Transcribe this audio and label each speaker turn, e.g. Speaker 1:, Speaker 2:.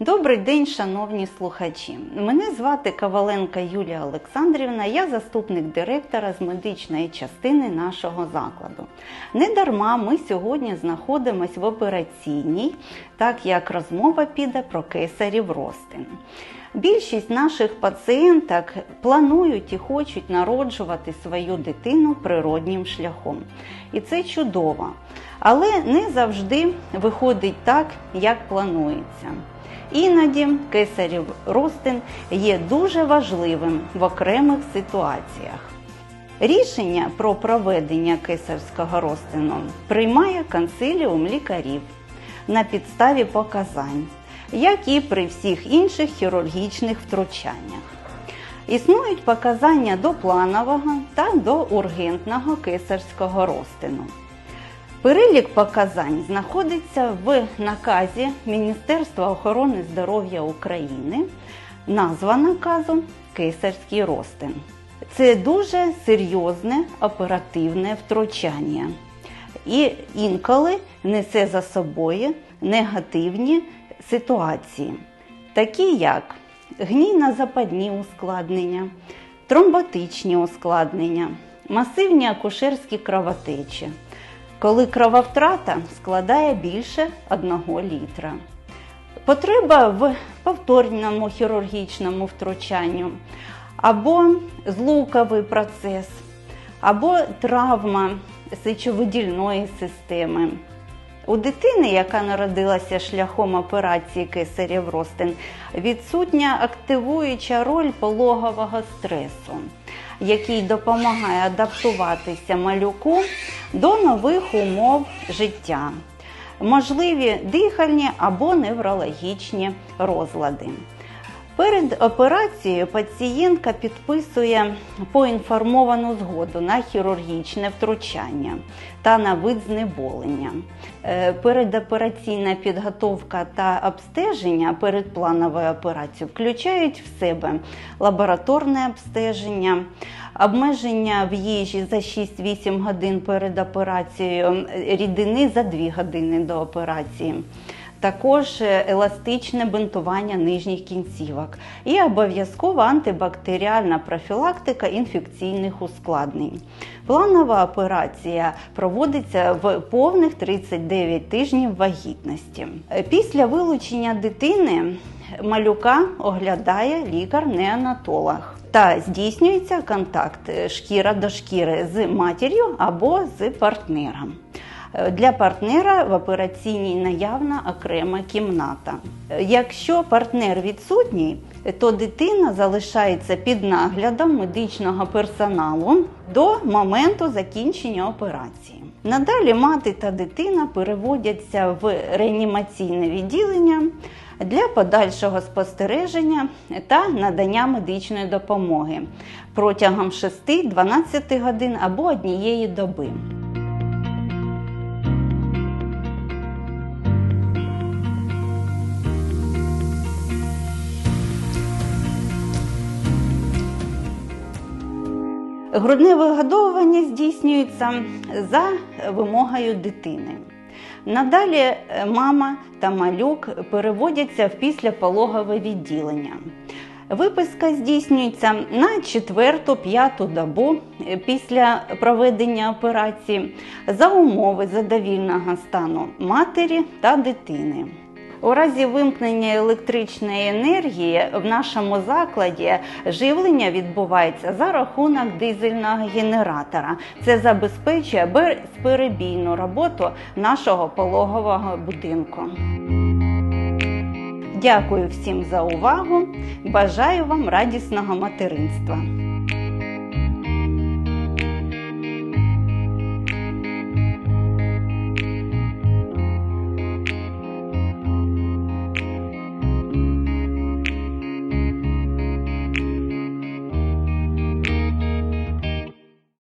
Speaker 1: Добрий день, шановні слухачі. Мене звати Коваленка Юлія Олександрівна, я заступник директора з медичної частини нашого закладу. Недарма ми сьогодні знаходимося в операційній, так як розмова піде про кесарів ростин. Більшість наших пацієнток планують і хочуть народжувати свою дитину природнім шляхом. І це чудово. Але не завжди виходить так, як планується. Іноді кесарів ростин є дуже важливим в окремих ситуаціях. Рішення про проведення кесарського розтину приймає консиліум лікарів на підставі показань, як і при всіх інших хірургічних втручаннях. Існують показання до планового та до ургентного кесарського розтину. Перелік показань знаходиться в наказі Міністерства охорони здоров'я України. Назва наказу Кесарський розтин. Це дуже серйозне оперативне втручання і інколи несе за собою негативні ситуації, такі як гнійно-западні ускладнення, тромботичні ускладнення, масивні акушерські кровотечі коли крововтрата складає більше 1 літра. Потреба в повторному хірургічному втручанню, або злуковий процес, або травма сечовидільної системи. У дитини, яка народилася шляхом операції кесарів ростин, відсутня активуюча роль пологового стресу, який допомагає адаптуватися малюку до нових умов життя, можливі дихальні або неврологічні розлади. Перед операцією пацієнтка підписує поінформовану згоду на хірургічне втручання та на вид знеболення. Е, Передопераційна підготовка та обстеження перед плановою операцією включають в себе лабораторне обстеження, обмеження в їжі за 6-8 годин перед операцією, рідини за 2 години до операції також еластичне бинтування нижніх кінцівок і обов'язкова антибактеріальна профілактика інфекційних ускладнень. Планова операція проводиться в повних 39 тижнів вагітності. Після вилучення дитини малюка оглядає лікар-неонатолог. Та здійснюється контакт шкіра до шкіри з матір'ю або з партнером. Для партнера в операційній наявна окрема кімната. Якщо партнер відсутній, то дитина залишається під наглядом медичного персоналу до моменту закінчення операції. Надалі мати та дитина переводяться в реанімаційне відділення для подальшого спостереження та надання медичної допомоги протягом 6-12 годин або однієї доби. Грудне вигодовування здійснюється за вимогою дитини. Надалі е, мама та малюк переводяться в післяпологове відділення. Виписка здійснюється на 4-5 добу е, після проведення операції за умови задовільного стану матері та дитини. У разі вимкнення електричної енергії в нашому закладі живлення відбувається за рахунок дизельного генератора. Це забезпечує безперебійну роботу нашого пологового будинку. Дякую всім за увагу. Бажаю вам радісного материнства.